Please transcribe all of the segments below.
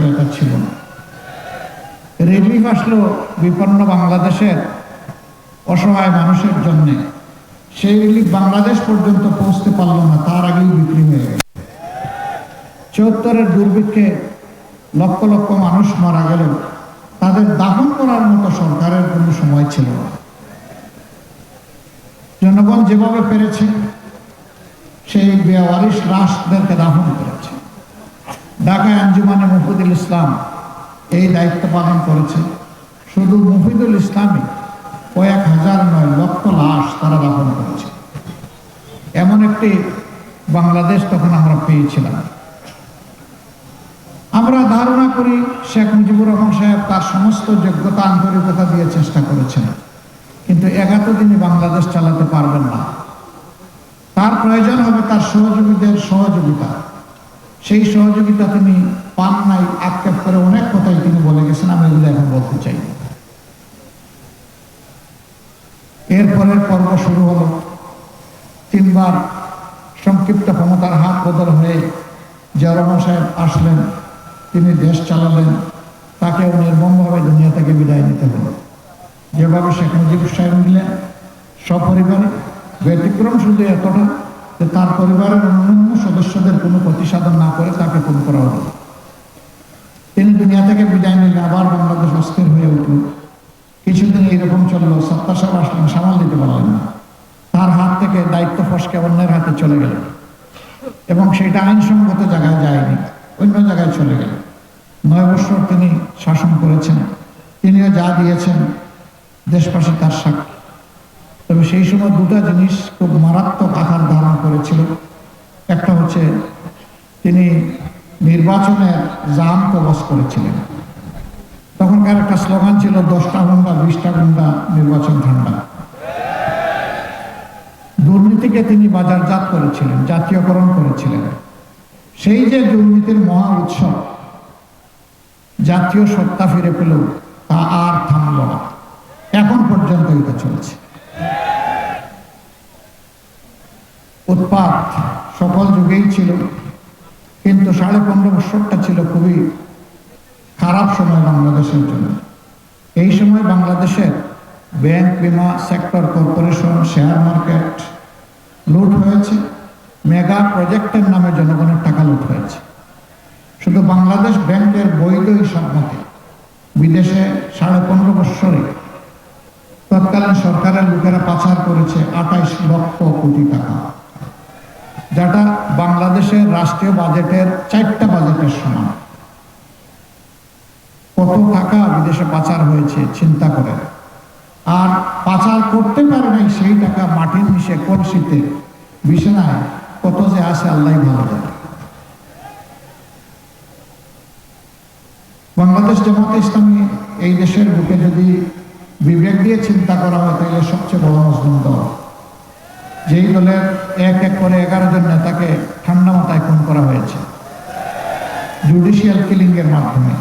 নিশ্চয়তা ছিল না। রিলিফ আসলো বিপন্ন বাংলাদেশের অসহায় মানুষের জন্যে। সেই রিলিফ বাংলাদেশ পর্যন্ত পৌঁছতে পারল না, তার আগেই বিক্রি হয়ে গেল চৌত্তরের দুর্ভিক্ষে লক্ষ লক্ষ মানুষ মারা গেল তাদের দাহন করার মতো সরকারের কোনো সময় ছিল না। জনগণ যেভাবে পেরেছে, সেই বেওয়ারিশ লাশদেরকে দাহন করেছে। ঢাকা আঞ্জুমানে মুফিদুল ইসলাম এই দায়িত্ব পালন করেছে শুধু মুফিদুল ইসলামই, কয়েক হাজার নয় লক্ষ লাশ তারা দাফন করেছে। এমন একটি বাংলাদেশ তখন আমরা পেয়েছিলাম। আমরা ধারণা করি শেখ মুজিবুর রহমান সাহেব তার সমস্ত যোগ্যতা, আন্তরিকতা দিয়ে চেষ্টা করেছেন। কিন্তু এগারো তিনি বাংলাদেশ চালাতে পারবেন না। তার প্রয়োজন হবে তার সহযোগীদের সহযোগিতা। সেই সহযোগিতা তিনি পান নাই আক্ষেপ করে অনেক কথাই তিনি বলে গেছেন, আমি এগুলো এখন বলতে চাই। এরপরের পর্ব শুরু হলো তিনবার সংক্ষিপ্ত ক্ষমতার হাত বদল হয়ে জিয়া সাহেব আসলেন, তিনি দেশ চালালেন, তাকেও নির্মমভাবে দুনিয়া থেকে বিদায় নিতে হলো যেভাবে শেখ মুজিবুর সাহেব নিলেন সপরিবারে ব্যতিক্রম শুধু এতটা তার পরিবারের অন্যান্য সদস্যদের কোনো প্রতিসাধন না করে তাকে খুন করা হলো। তিনি দুনিয়া থেকে বিদায় নিলে আবার বাংলাদেশ অস্থির হয়ে উঠল। কিছুদিন এরকম চলল সত্তা সাহেব আসলেন, সামাল দিতে পারলেন না। তার হাত থেকে দায়িত্ব ফসকে অন্যের হাতে চলে গেল। এবং সেটা আইনসঙ্গত জায়গায় যায়নি, অন্য জায়গায় চলে গেল। নয় বছর তিনি শাসন করেছেন। তিনিও যা দিয়েছেন, দেশবাসী তার সাক্ষী তবে সেই সময় দুটো জিনিস খুব মারাত্মক আকার ধারণ করেছিল। একটা হচ্ছে, তিনি নির্বাচনের জাম কবচ করেছিলেন। তখনকার একটা স্লোগান ছিল, দশটা গুন্ডা, বিশটা গুন্ডা, নির্বাচন ঠান্ডা। দুর্নীতিকে তিনি বাজারজাত করেছিলেন, জাতীয়করণ করেছিলেন। সেই যে দুর্নীতির মহা উৎসব, জাতীয় সত্তা ফিরে পেল, তা আর থামল না। এখন পর্যন্ত এটা চলছে। উৎপাত সকল যুগেই ছিল। কিন্তু সাড়ে পনেরো বছরটা ছিল খুবই খারাপ সময় বাংলাদেশের জন্য। এই সময় বাংলাদেশের ব্যাংক, বিমা সেক্টর, কর্পোরেশন, শেয়ার মার্কেট লুট হয়েছে। মেগা প্রজেক্টের নামে জনগণের টাকা লুট হয়েছে। শুধু বাংলাদেশ ব্যাংকের বৈধ হিসাব মতে বিদেশে সাড়ে পনেরো বৎসরে তৎকালীন সরকারের লোকেরা পাচার করেছে আঠাইশ লক্ষ কোটি টাকা। যেটা বাংলাদেশের রাষ্ট্রীয় বাজেটের চারটা বাজেটের সমান। কত টাকা বিদেশে পাচার হয়েছে চিন্তা করে। আর পাচার করতে পারে নাই সেই টাকা মাটির নিচে কলসিতে বিছানায়, কত যে আসে আল্লাহ ভালো জানে। বাংলাদেশ জামাতে ইসলামী এই দেশের বুকে যদি বিবেক দিয়ে চিন্তা করা হয়, তাহলে সবচেয়ে বড় মুসলিম দল। যেই দলের এক এক করে এগারো জন নেতাকে ঠান্ডা মাথায় খুন করা হয়েছে। জুডিশিয়াল কিলিং এর মাধ্যমে।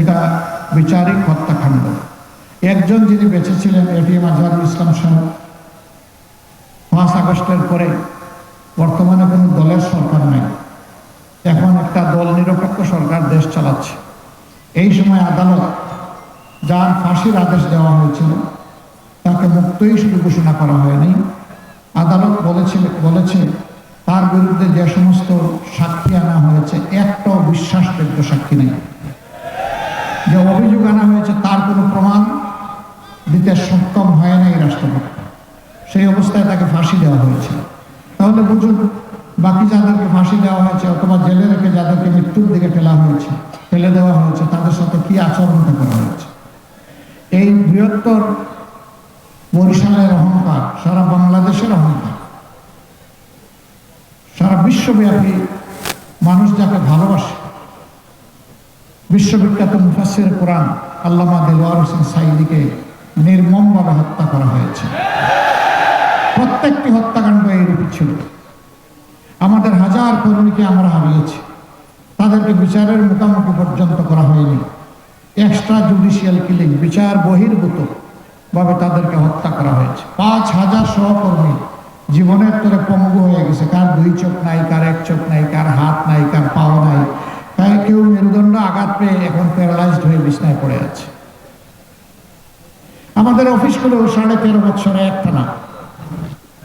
এটা বিচারিক হত্যাকাণ্ড। একজন যিনি বেঁচে ছিলেন এটিএম আজহারুল ইসলাম সাহেব পাঁচ আগস্টের পরে বর্তমানে কোনো দলের সরকার নেই। এখন একটা দল নিরপেক্ষ সরকার দেশ চালাচ্ছে। এই সময় আদালত যার ফাঁসির আদেশ দেওয়া হয়েছিল, তাকে মুক্তই শুধু ঘোষণা করা হয়নি। বলেছিল বিশ্ববিখ্যাত মুফাসির কোরআন আল্লামা দেলোয়ার হোসেন সাইদিকে নির্মমভাবে হত্যা করা হয়েছে। প্রত্যেকটি হত্যাকাণ্ড এইরূপ ছিল। আমাদের হাজার কর্মীকে আমরা হারিয়েছি। তাদেরকে বিচারের মুখোমুখি পর্যন্ত করা হয়নি। এক্সট্রা জুডিশিয়াল কিলিং বিচার বহির্ভূত ভাবে তাদেরকে হত্যা করা হয়েছে। পাঁচ হাজার সহকর্মী জীবনের তরে পঙ্গু হয়ে গেছে। কার দুই চোখ নাই, কার এক চোখ নাই, কার হাত নাই, কার পাও নাই তাই কেউ মেরুদণ্ড আঘাত পেয়ে এখন প্যারালাইজড হয়ে বিছনায় পড়ে আছে। আমাদের অফিসগুলো সাড়ে তেরো বছরে একটানা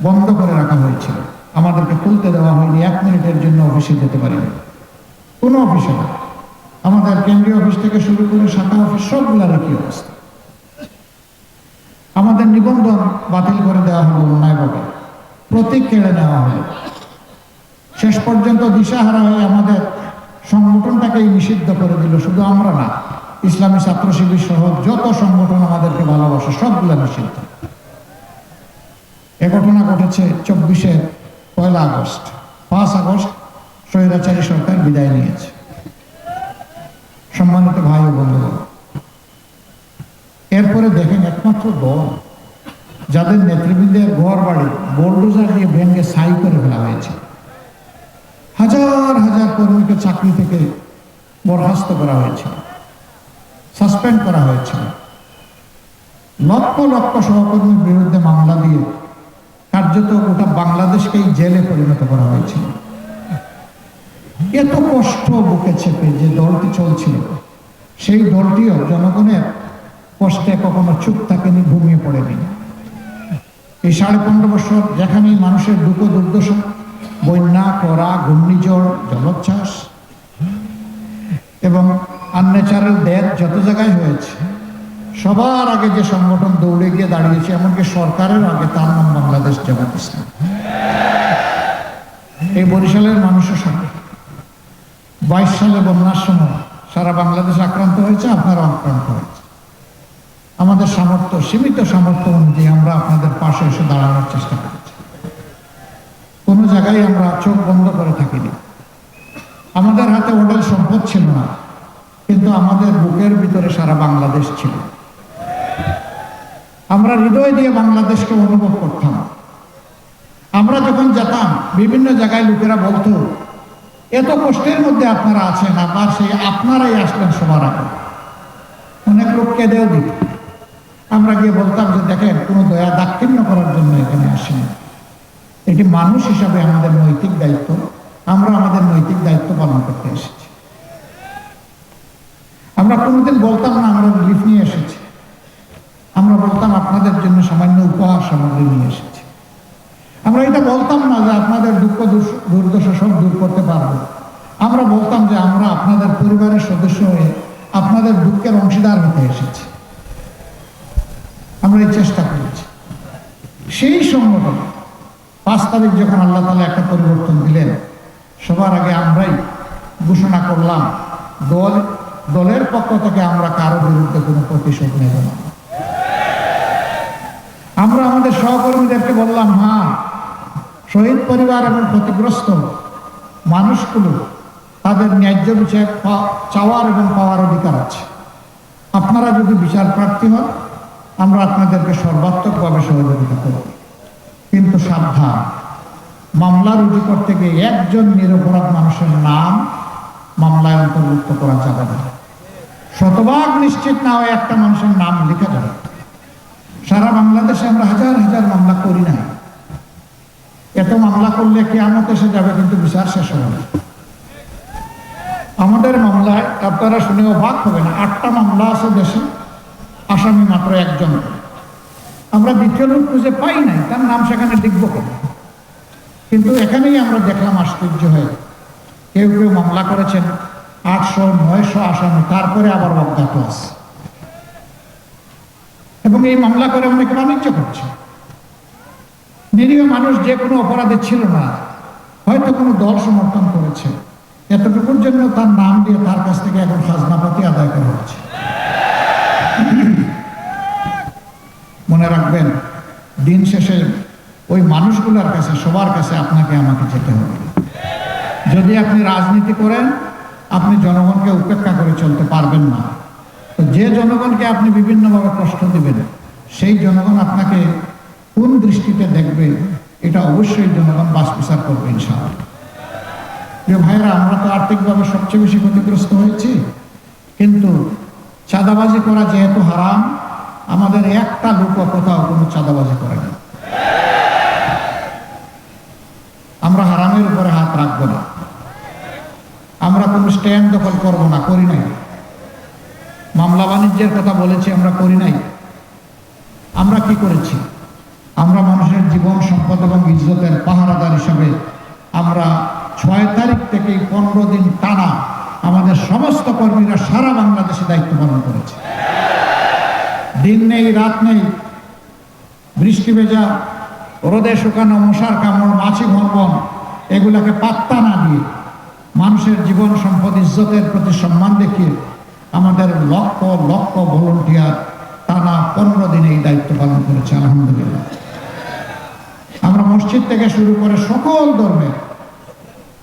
বন্ধ করে রাখা হয়েছিল। আমাদেরকে খুলতে দেওয়া হয়নি, এক মিনিটের জন্য অফিসে যেতে পারিনি। কোনো অফিসে না। আমাদের কেন্দ্রীয় অফিস থেকে শুরু করে শাখা অফিস সবগুলোর একই অবস্থা। আমাদের নিবন্ধন বাতিল করে দেওয়া হলো অন্যায়ভাবে প্রতীক কেড়ে নেওয়া হলো। শেষ পর্যন্ত দিশাহারা হয়ে আমাদের সংগঠনটাকেই নিষিদ্ধ করে দিল, শুধু আমরা না, ইসলামী ছাত্র শিবির সহ যত সংগঠন আমাদেরকে ভালোবাসে, সবগুলো নিষিদ্ধ। এ ঘটনা ঘটেছে চব্বিশে পয়লা আগস্ট। পাঁচ আগস্ট স্বৈরাচারী সরকার বিদায় নিয়েছে। সম্মানিত ভাই ও বন্ধুগণ, এরপরে দেখেন একমাত্র দল, যাদের নেতৃবৃন্দের ঘর বাড়ি বোল্ডোজার দিয়ে ভেঙে সাই করে ফেলা হয়েছে। হাজার হাজার হাজার কর্মীকে চাকরি থেকে বরখাস্ত করা হয়েছিল। সাসপেন্ড করা হয়েছিল। লক্ষ লক্ষ সহকর্মীর বিরুদ্ধে মামলা দিয়ে কার্যত গোটা বাংলাদেশকেই জেলে পরিণত করা হয়েছিল। এত কষ্ট বুকে চেপে যে দলটি চলছিল, সেই দলটিও জনগণের কষ্টে কখনো চুপ থাকেনি, ঘুমিয়ে পড়েনি। এই সাড়ে পনেরো বছর যেখানেই মানুষের দুঃখ দুর্দশা বন্যা, করা, ঘূর্ণিঝড়, জলোচ্ছ্বাস এবং আনন্যাচারাল ডেথ যত জায়গায় হয়েছে, সবার আগে যে সংগঠন দৌড়ে গিয়ে দাঁড়িয়েছে, এমনকি সরকারের আগে, তার নাম বাংলাদেশ জামাত ইসলাম। এই বরিশালের মানুষের সঙ্গে বাইশ সালে বন্যার সময় সারা বাংলাদেশ আক্রান্ত হয়েছে আপনারা আক্রান্ত হয়েছে। আমাদের সামর্থ্য, সীমিত সামর্থ্য অনুযায়ী আমরা আপনাদের পাশে এসে দাঁড়ানোর চেষ্টা কোনো জায়গায় আমরা চোখ বন্ধ করে থাকিনি। আমাদের হাতে ওডেল সম্পদ ছিল না, কিন্তু আমাদের বুকের ভিতরে সারা বাংলাদেশ ছিল। আমরা হৃদয় দিয়ে বাংলাদেশকে অনুভব করতাম। আমরা যখন যেতাম, বিভিন্ন জায়গায় লোকেরা বলতো, এত কষ্টের মধ্যে আপনারা আছেন, আবার সেই আপনারাই আসলেন সবার আগে। অনেক লোক কেঁদেও দিত। আমরা গিয়ে বলতাম যে, দেখেন, কোনো দয়া দাক্ষিণ্য করার জন্য এখানে আসেনি। এটি মানুষ হিসাবে আমাদের নৈতিক দায়িত্ব। আমরা আমাদের নৈতিক দায়িত্ব পালন করতে এসেছি। আমরা কোনোদিন বলতাম না, আমরা রিলিফ নিয়ে এসেছি। আমরা বলতাম আপনাদের জন্য সামান্য উপহার সামগ্রী নিয়ে এসেছি। আমরা এটা বলতাম না যে আপনাদের দুঃখ দুর্দশা সব দূর করতে পারব। আমরা বলতাম যে আমরা আপনাদের পরিবারের সদস্য হয়ে আপনাদের দুঃখের অংশীদার হতে এসেছি। আমরা এই চেষ্টা করেছি। সেই সংগঠন পাঁচ তারিখ যখন আল্লাহ তালা একটা পরিবর্তন দিলেন, সবার আগে আমরাই ঘোষণা করলাম, দল, দলের পক্ষ থেকে আমরা কারও বিরুদ্ধে কোনো প্রতিশোধ নেব না। আমরা আমাদের সহকর্মীদেরকে বললাম হ্যাঁ শহীদ পরিবার এবং ক্ষতিগ্রস্ত মানুষগুলো, তাদের ন্যায্য বিচার চাওয়ার এবং পাওয়ার অধিকার আছে। আপনারা যদি বিচার প্রার্থী হন, আমরা আপনাদেরকে সর্বাত্মকভাবে সহযোগিতা করব। কিন্তু সাবধান। মামলা রুজু করতে গিয়ে একজন নিরপরাধ মানুষের নাম মামলায় অন্তর্ভুক্ত করা যাবে না। শতভাগ নিশ্চিত না হয় একটা মানুষের নাম লেখা যাবে। সারা বাংলাদেশে আমরা হাজার হাজার মামলা করি না। এত মামলা করলে কেয়ামত এসে যাবে, কিন্তু বিচার শেষ হবে না। আমাদের মামলায় আপনারা শুনে অবাক হবে না আটটা মামলা আছে দেশে, আসামি মাত্র একজন। আমরা দ্বিতীয় লোক খুঁজে পাই নাই, তার নাম সেখানে লিখব কেন? কিন্তু এখানেই আমরা দেখলাম আশ্চর্য হয়ে কেউ কেউ মামলা করেছেন, আটশো, নয়শো আসামি, তারপরে আবার অজ্ঞাত আছে। এবং এই মামলা করে অনেকে বাণিজ্য করছে। নিরীহ মানুষ যে কোনো অপরাধে ছিল না, হয়তো কোনো দল সমর্থন করেছে। এতটুকুর জন্য তার নাম দিয়ে তার কাছ থেকে এখন খাজনাপাতি আদায় করা হচ্ছে। মনে রাখবেন, দিন শেষে ওই মানুষগুলোর কাছে, সবার কাছে আপনাকে আমাকে যেতে হবে। যদি আপনি রাজনীতি করেন, আপনি জনগণকে উপেক্ষা করে চলতে পারবেন না। তো যে জনগণকে আপনি বিভিন্নভাবে কষ্ট দিবেন, সেই জনগণ আপনাকে কোন দৃষ্টিতে দেখবে, এটা অবশ্যই জনগণ বাস বিচার করবে ইনশাআল্লাহ। প্রিয় ভাইরা আমরা তো আর্থিকভাবে সবচেয়ে বেশি ক্ষতিগ্রস্ত হয়েছি, কিন্তু চাঁদাবাজি করা যেহেতু হারাম আমাদের একটা লোক কোথাও কোনো চাঁদাবাজি করে না। আমরা হারামের উপরে হাত রাখব না। আমরা কোনো স্ট্যান্ড দখল করব না, করি নাই। মামলা বাণিজ্যের কথা বলেছি, আমরা করি নাই। আমরা কি করেছি? আমরা মানুষের জীবন, সম্পদ এবং ইজ্জতের পাহারাদার হিসাবে আমরা ছয় তারিখ থেকে পনেরো দিন টানা আমাদের সমস্ত কর্মীরা সারা বাংলাদেশে দায়িত্ব পালন করেছে। দিন নেই, রাত নেই। বৃষ্টি ভেজা, রোদে শুকানো, মশার কামড়, মাছি ভর্বন এগুলাকে পাত্তা না দিয়ে মানুষের জীবন সম্পদ, ইজ্জতের প্রতি সম্মান দেখিয়ে আমাদের লক্ষ লক্ষ ভলেন্টিয়ার টানা পনেরো দিনে এই দায়িত্ব পালন করেছে, আলহামদুলিল্লাহ। আমরা মসজিদ থেকে শুরু করে সকল ধর্মের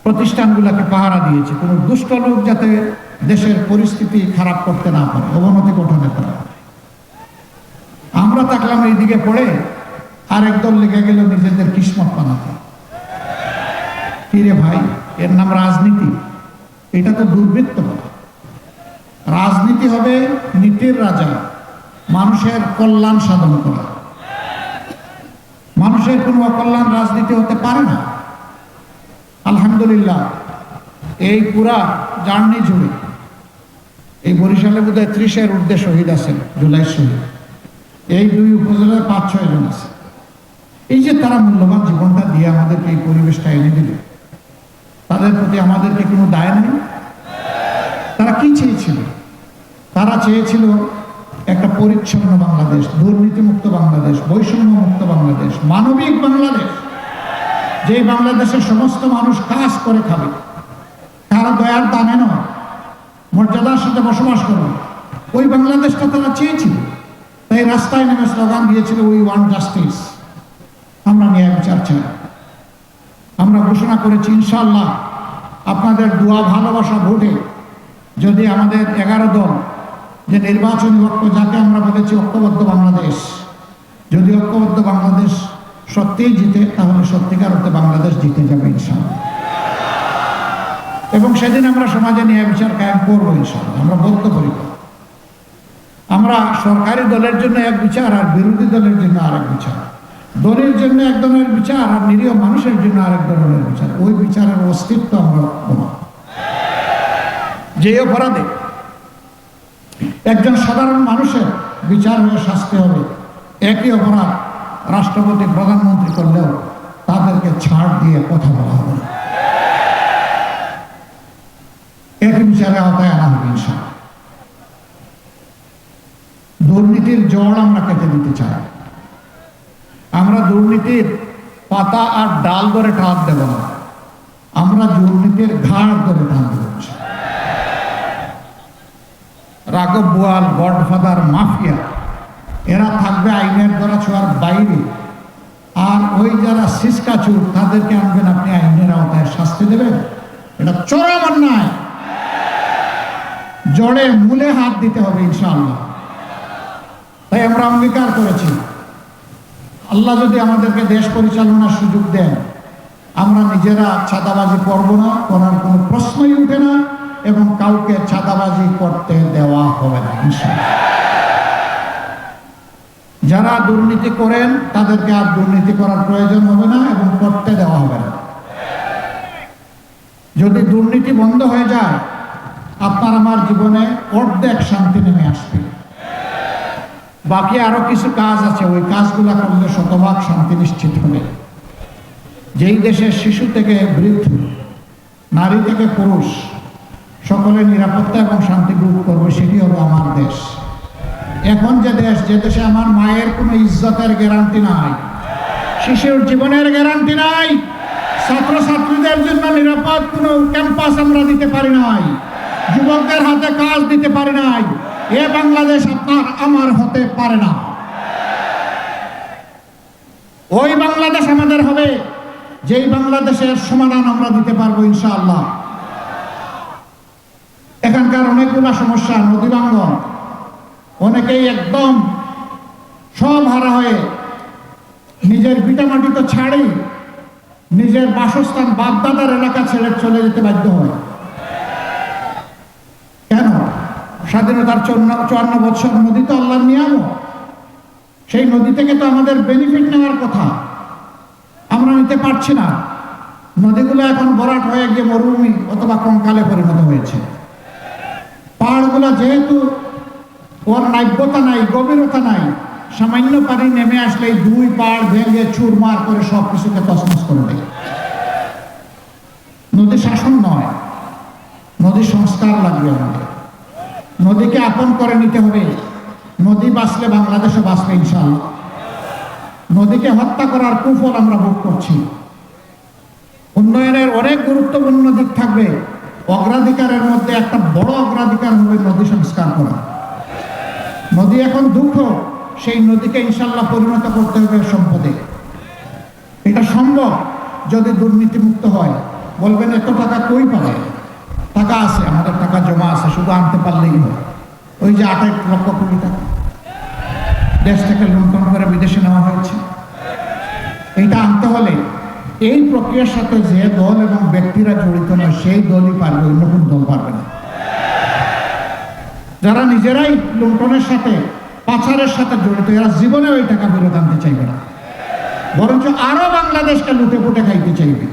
প্রতিষ্ঠানগুলোকে পাহারা দিয়েছি। কোনো দুষ্ট লোক যাতে দেশের পরিস্থিতি খারাপ করতে না পারে, অবনতি ঘটাতে পারে। থাকলাম এইদিকে পড়ে, আরেক দল লেগে গেল নিজেদের কিসমত বানাতে। কিরে ভাই, এর নাম রাজনীতি। এটা তো দুর্বৃত্ত রাজনীতি হবে নীতির রাজা, মানুষের কল্যাণ সাধন করা। মানুষের কোনো অকল্যাণ রাজনীতি হতে পারে না। আলহামদুলিল্লাহ, এই পুরা জার্নি জুড়ে, এই বরিশালে বোধ হয় ত্রিশের ঊর্ধ্বে শহীদ আছেন জুলাই শহীদ। এই দুই উপজেলায় পাঁচ, ছয় জন আছে। এই যে তারা মূল্যবান জীবনটা দিয়ে আমাদেরকে এই পরিবেশটা এনে দিল, তাদের প্রতি আমাদেরকে কোনো দায় নেই? তারা কি চেয়েছিল? তারা চেয়েছিল একটা পরিচ্ছন্ন বাংলাদেশ, দুর্নীতিমুক্ত বাংলাদেশ বৈষম্য মুক্ত বাংলাদেশ, মানবিক বাংলাদেশ যে বাংলাদেশের সমস্ত মানুষ কাজ করে খাবে। কারও দয়ার দামে নয়, মর্যাদার সাথে বসবাস করবে। ওই বাংলাদেশটা তারা চেয়েছিল। তাই রাস্তায় নেমে স্লোগান দিয়েছিল উই ওয়ান জাস্টিস আমরা ন্যায় বিচার চাই। আমরা ঘোষণা করেছি ইনশাল্লাহ আপনাদের দোয়া ভালোবাসা ভোটে যদি আমাদের এগারো দল যে নির্বাচনী ঐক্য যাকে আমরা বলেছি ঐক্যবদ্ধ বাংলাদেশ, যদি ঐক্যবদ্ধ বাংলাদেশ সত্যিই জিতে, তাহলে সত্যিকার অর্থে বাংলাদেশ জিতে যাবে ইনশাল্লাহ এবং সেদিন আমরা সমাজে ন্যায় বিচার কায়েম করব ইনশাল্লাহ আমরা বলতে পারি। আমরা সরকারি দলের জন্য এক বিচার আর বিরোধী দলের জন্য আরেক বিচার। দলের জন্য এক ধরনের বিচার আর নিরীহ মানুষের জন্য আরেক ধরনের বিচার। ওই বিচারের অস্তিত্ব আমরা যে অপরাধে একজন সাধারণ মানুষের বিচার হয়ে শাস্তি হবে, একই অপরাধ রাষ্ট্রপতি, প্রধানমন্ত্রী করলেও তাদেরকে ছাড় দিয়ে কথা বলা হবে একই বিচারে আওতায় আনা হবে ইনশাল্লাহ দুর্নীতির জড় আমরা কেটে দিতে চাই। আমরা দুর্নীতির পাতা আর ডাল ধরে টান দেব না। আমরা দুর্নীতির ঘাড় ধরে টান দেব। রাঘব বোয়াল, গডফাদার মাফিয়া, এরা থাকবে আইনের দ্বারা ছোঁয়ার বাইরে। আর ওই যারা সিসকাচুর তাদেরকে আনবেন আপনি আইনের আওতায় শাস্তি দেবেন। এটা চরম অন্যায়। জড়ে মূলে হাত দিতে হবে ইনশাআল্লাহ। তাই আমরা অঙ্গীকার করেছি। আল্লাহ যদি আমাদেরকে দেশ পরিচালনার সুযোগ দেন, আমরা নিজেরা ছাদাবাজি করব না করার কোনো প্রশ্নই উঠে না এবং কাউকে ছাদাবাজি করতে দেওয়া হবে না যারা দুর্নীতি করেন, তাদেরকে আর দুর্নীতি করার প্রয়োজন হবে না এবং করতে দেওয়া হবে না। যদি দুর্নীতি বন্ধ হয়ে যায়, আপনার আমার জীবনে অর্ধেক শান্তি নেমে আসবে। বাকি আরও কিছু কাজ আছে, ওই কাজগুলো করলে শতভাগ শান্তি নিশ্চিত হবে। যেই দেশের শিশু থেকে বৃদ্ধ, নারী থেকে পুরুষ, সকলের নিরাপত্তা এবং শান্তি ভোগ করবে, সেটি হলো আমার দেশ। এখন যে দেশ, যে দেশে আমার মায়ের কোনো ইজ্জতের গ্যারান্টি নাই, শিশুর জীবনের গ্যারান্টি নাই, ছাত্রছাত্রীদের জন্য নিরাপদ কোনো ক্যাম্পাস আমরা দিতে পারি নাই, যুবকদের হাতে কাজ দিতে পারি নাই এ বাংলাদেশ আপনার আমার হতে পারে না। ওই বাংলাদেশ আমাদের হবে, যেই বাংলাদেশের সমাধান আমরা দিতে পারব ইনশাআল্লাহ। এখানকার অনেকগুলা সমস্যা, নদী বাঙ্গন অনেকেই একদম সব হারা হয়ে নিজের ভিটামাটি তো ছাড়েই নিজের বাসস্থান বাগদাদার এলাকা ছেড়ে চলে যেতে বাধ্য হয় কেন স্বাধীনতার চুয়ান্ন বছর নদী তো আল্লাহর নিয়ামক সেই নদী থেকে তো আমাদের বেনিফিট নেওয়ার কথা। আমরা নিতে পারছি না। নদীগুলো এখন ভরাট হয়ে গিয়ে মরুভূমি অথবা কঙ্কালে পরিণত হয়েছে। পাহাড়গুলো যেহেতু ওর নাব্যতা নাই, গভীরতা নাই, সামান্য পানি নেমে আসলে দুই পাহাড় ভেঙে চুরমার করে সব কিছুকে তসমস করে দেয়। নদী শাসন নয়, নদী সংস্কার লাগবে আমাদের। নদীকে আপন করে নিতে হবে। নদী বাঁচলে বাংলাদেশও বাঁচবে ইনশাল্লাহ নদীকে হত্যা করার কুফল আমরা ভোগ করছি। উন্নয়নের অনেক গুরুত্বপূর্ণ দিক থাকবে। অগ্রাধিকারের মধ্যে একটা বড় অগ্রাধিকার হবে নদী সংস্কার করা। নদী এখন দুঃখ, সেই নদীকে ইনশাল্লাহ পরিণত করতে হবে সম্পদে। এটা সম্ভব যদি দুর্নীতিমুক্ত হয়। বলবেন, এত টাকা কই পাবে? টাকা আছে, আমাদের টাকা জমা আছে, শুধু আনতে পারলেই হয়। ওই যে আঠাশ লক্ষ কোটি টাকা। দেশ থেকে লুণ্ঠন করে বিদেশে নেওয়া হয়েছে। এটা আনতে হলে এই প্রক্রিয়ার সাথে যে দল এবং ব্যক্তিরা জড়িত নয়, সেই দলই পারবে, অন্য কোন দল পারবে না। যারা নিজেরাই লুণ্ঠনের সাথে, পাচারের সাথে জড়িত, এরা জীবনে ওই টাকা ফেরত আনতে চাইবে না। বরঞ্চ আরও বাংলাদেশকে লুটে পুটে খাইতে চাইবে।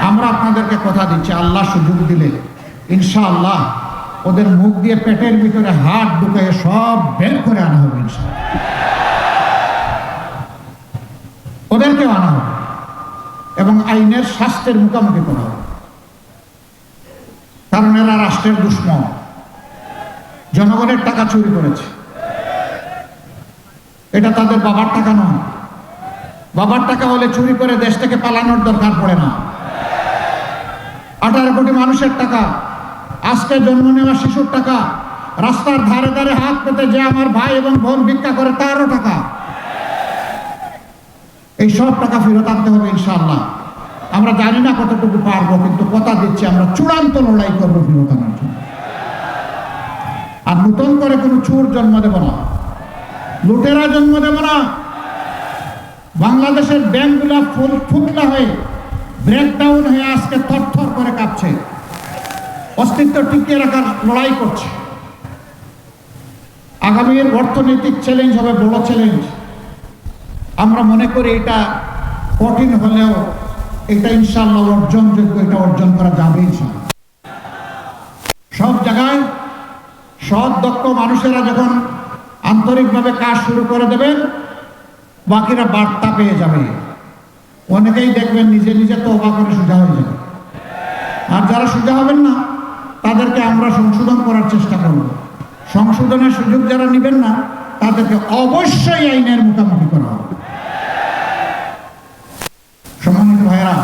আমরা আপনাদেরকে কথা দিচ্ছি, আল্লাহ সুযোগ দিলে। ইনশাআল্লাহ ওদের মুখ দিয়ে পেটের ভিতরে হাত ঢুকিয়ে সব বের করে আনা হবে ওদেরকেও আনা হবে এবং আইনের শাস্ত্রের মুখোমুখি করা হবে। কারণ এরা রাষ্ট্রের দুশ্মন। জনগণের টাকা চুরি করেছে। এটা তাদের বাবার টাকা নয়। বাবার টাকা হলে চুরি করে দেশ থেকে পালানোর দরকার পড়ে না। আঠারো কোটি মানুষের টাকা, আজকে জন্ম নেওয়া শিশুর টাকা, রাস্তার ধারে ধারে হাত পেতে যে আমার ভাই এবং বোন ভিক্ষা করে তারও টাকা। এই সব টাকা ফেরত আনতে হবে ইনশাআল্লাহ। আমরা জানি না কতটুকু পারব, কিন্তু কথা দিচ্ছি, আমরা চূড়ান্ত লড়াই করব ফেরত আনার জন্য। আর নূতন করে কোনো চোর জন্ম দেব না। লুটেরা জন্ম দেব না। বাংলাদেশের ব্যাংকগুলো ফুল ফুকলা হয়ে ব্রেকডাউন হয়ে আজকে থরথর করে কাঁপছে। অস্তিত্ব টিকিয়ে রাখার লড়াই করছে। আগামীর অর্থনৈতিক চ্যালেঞ্জ হবে বড় চ্যালেঞ্জ আমরা মনে করি এটা কঠিন হলেও এটা ইনশাল্লাহ অর্জনযোগ্য, এটা অর্জন করা যাবে সব জায়গায় সৎ, দক্ষ মানুষেরা যখন আন্তরিকভাবে কাজ শুরু করে দেবেন, বাকিরা বার্তা পেয়ে যাবে। অনেকেই দেখবেন নিজে নিজে তো অবাক করে সোজা হয়ে যাবে। আর যারা সোজা হবেন না, তাদেরকে আমরা সংশোধন করার চেষ্টা করব। সংশোধনের সুযোগ যারা নেবেন না, তাদেরকে অবশ্যই আইনের মুখোমুখি করা হবে। সম্মানিত ভাইরা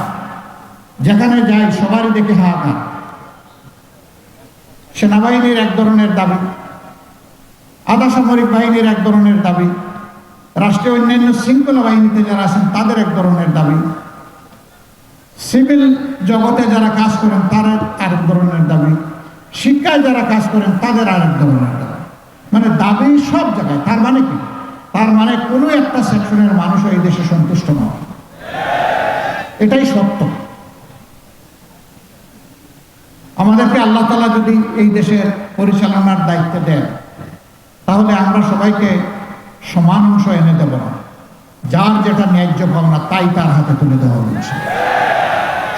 যেখানে যাই, সবারই দেখে হাহাকার সেনাবাহিনীর এক ধরনের দাবি, আধা সামরিক বাহিনীর এক ধরনের দাবি রাষ্ট্রীয় অন্যান্য শৃঙ্খলা বাহিনীতে যারা আছেন, তাদের এক ধরনের দাবি। সিভিল জগতে যারা কাজ করেন তার আরেক ধরনের দাবি। শিক্ষায় যারা কাজ করেন, তাদের আরেক ধরনের দাবি। মানে দাবি সব জায়গায়, তার মানে কি? তার মানে কোনো একটা সেকশনের মানুষ এই দেশে সন্তুষ্ট নয়। এটাই সত্য। আমাদেরকে আল্লাহ তালা যদি এই দেশের পরিচালনার দায়িত্ব দেন, তাহলে আমরা সবাইকে সমান অংশ এনে দেব না। যার যেটা ন্যায্য ভাবনা তাই তার হাতে তুলে দেওয়া হয়েছে।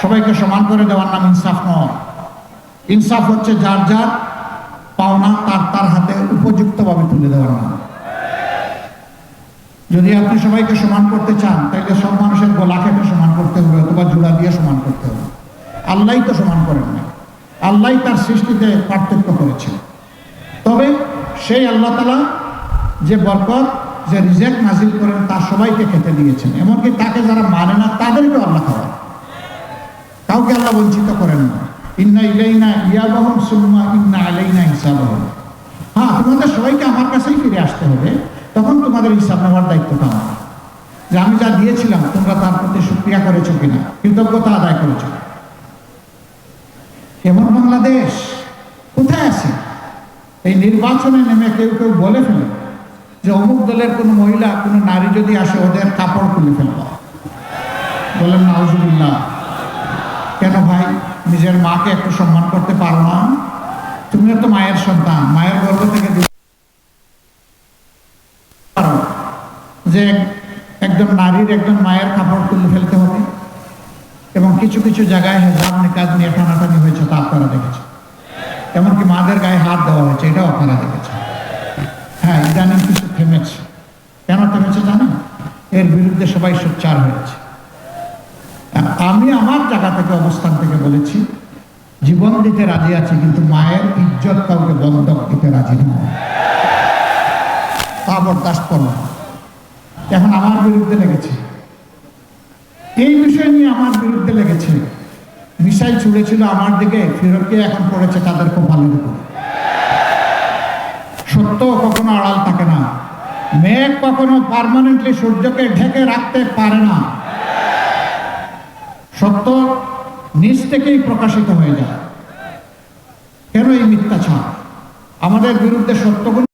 সবাইকে সমান করে দেওয়ার নাম ইনসাফ নয়। ইনসাফ হচ্ছে যার যার পাওনা, তার তার হাতে উপযুক্তভাবে তুলে দেওয়ার নাম। যদি আপনি সবাইকে সমান করতে চান তাহলে সব মানুষের গলা কেটে সমান করতে হবে, অথবা জোড়া দিয়ে সমান করতে হবে। আল্লাহ তো সমান করেন না আল্লাহ তার সৃষ্টিতে পার্থক্য করেছে তবে সেই আল্লাহ তালা যে বরকত যে রিজেক্ট নাজিল করেন তার সবাইকে খেতে দিয়েছেন। এমনকি তাকে যারা মানে না, তাদেরকেও আল্লাহ খাওয়ান কাউকে আল্লাহ বঞ্চিত করেন না। ইন্না ইলাইনা ইয়াবাহম সুম্মা ইন্না আলাইনা হিসাবাহম। হ্যাঁ তোমাদের সবাইকে আমার কাছেই ফিরে আসতে হবে। তখন তোমাদের হিসাব নেওয়ার দায়িত্বটা আমার। যে আমি যা দিয়েছিলাম, তোমরা তার প্রতি সুক্রিয়া করেছ কিনা, কৃতজ্ঞতা আদায় করেছ। এমন বাংলাদেশ কোথায় আছে? এই নির্বাচনে নেমে কেউ কেউ বলে ফেলে। যে অমুক দলের কোনো মহিলা, কোনো নারী যদি আসে, ওদের কাপড় খুলে ফেলব বলেন, নাউজুবিল্লাহ। কেন ভাই, নিজের মাকে একটু সম্মান করতে পারো না? তুমিও তো মায়ের সন্তান। মায়ের গর্ভ থেকে যে একজন নারীর একজন মায়ের কাপড় তুলে ফেলতে হবে। এবং কিছু কিছু জায়গায় হেজাব, নিকাজ নিয়ে টানাটানি হয়েছে, তা আপনারা দেখেছেন। এমনকি মাদের গায়ে হাত দেওয়া হয়েছে, এটাও আপনারা দেখেছেন। হ্যাঁ ইদানিং কিছু থেমেছে। কেন থেমেছে জানেন? এর বিরুদ্ধে সবাই সোচ্চার হয়েছে। আমি আমার জায়গা থেকে, অবস্থান থেকে বলেছি, জীবন দিতে রাজি আছি, কিন্তু মায়ের ইজ্জত কাউকে বন্ধক দিতে রাজি করব এখন আমার বিরুদ্ধে লেগেছে। এই বিষয় নিয়ে আমার বিরুদ্ধে লেগেছে। মিসাইল ছুড়েছিল আমার দিকে, ফিরোজকে এখন পড়েছে তাদের কপালের উপর সত্য কখনো আড়াল থাকে না মেঘ কখনো পারমানেন্টলি সূর্যকে ঢেকে রাখতে পারে না। সত্য নিজ থেকেই প্রকাশিত হয়ে যায়। কেন এই মিথ্যাচার? আমাদের বিরুদ্ধে সত্যগুলো